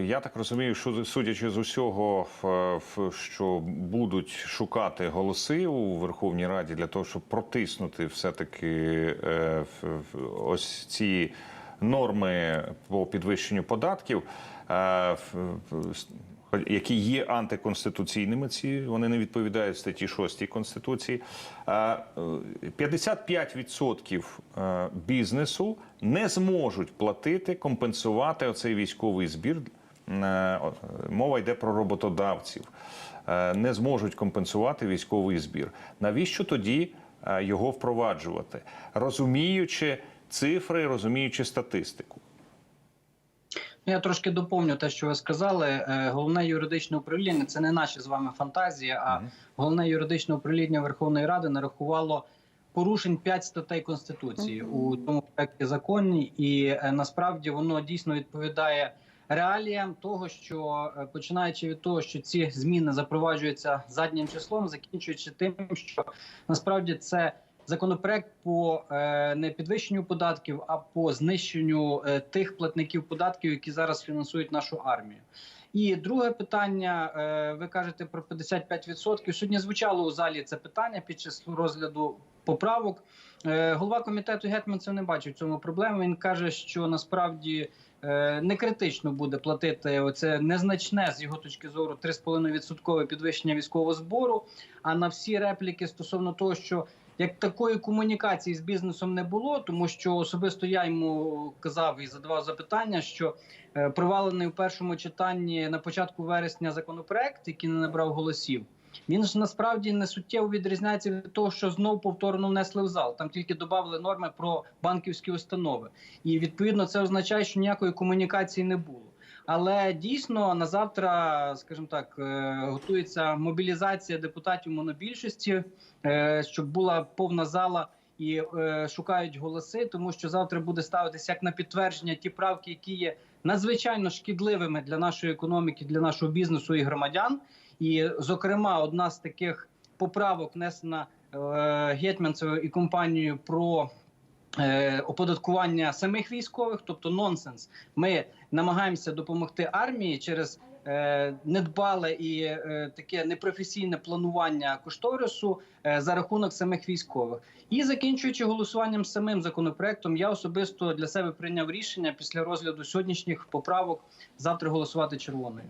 я так розумію, що судячи з усього, що будуть шукати голоси у Верховній Раді для того, щоб протиснути все-таки е, ф- ф- ось ці норми по підвищенню податків. Які є антиконституційними, ці вони не відповідають статті 6 Конституції. Е, е, 55% е, бізнесу не зможуть платити, компенсувати оцей військовий збір. Е, Мова йде про роботодавців. Не зможуть компенсувати військовий збір. Навіщо тоді його впроваджувати, розуміючи цифри, розуміючи статистику? Ну, Я трошки доповню те, що ви сказали. Е, Головне юридичне управління це не наші з вами фантазії, а головне юридичне управління Верховної Ради нарахувало порушень 5 статей Конституції у тому проекті законі, і е, насправді воно дійсно відповідає реаліям того, що е, починаючи від того, що ці зміни запроваджуються заднім числом, закінчуючи тим, що насправді це. Законопроект по е, не підвищенню податків, а по знищенню е, тих платників податків, які зараз фінансують нашу армію. І друге питання: е, ви кажете про 55%. Сьогодні звучало у залі це питання під час розгляду поправок. Голова комітету Гетманцев не бачив цьому проблеми. Він каже, що насправді не критично буде платити оце незначне з його точки зору 3,5% підвищення військового збору. А на всі репліки стосовно того, що як такої комунікації з бізнесом не було, тому що особисто я йому казав і задавав запитання, що е, провалений у першому читанні на початку вересня законопроект, який не набрав голосів. Він ж насправді не суттєво відрізняється від того, що знов повторно внесли в зал. Там тільки додали норми про банківські установи, і відповідно це означає, що ніякої комунікації не було. Але дійсно на завтра, скажімо так, е, готується мобілізація депутатів монобільшості, е, щоб була повна зала і е, шукають голоси, тому що завтра буде ставитися як на підтвердження ті правки, які є надзвичайно шкідливими для нашої економіки, для нашого бізнесу і громадян. І, зокрема, одна з таких поправок внесена Гетьманцевою і компанією про оподаткування самих військових, тобто нонсенс. Ми намагаємося допомогти армії через е, недбале і е, таке непрофесійне планування кошторису е, за рахунок самих військових. І закінчуючи голосуванням самим законопроектом, я особисто для себе прийняв рішення після розгляду сьогоднішніх поправок завтра голосувати червоною.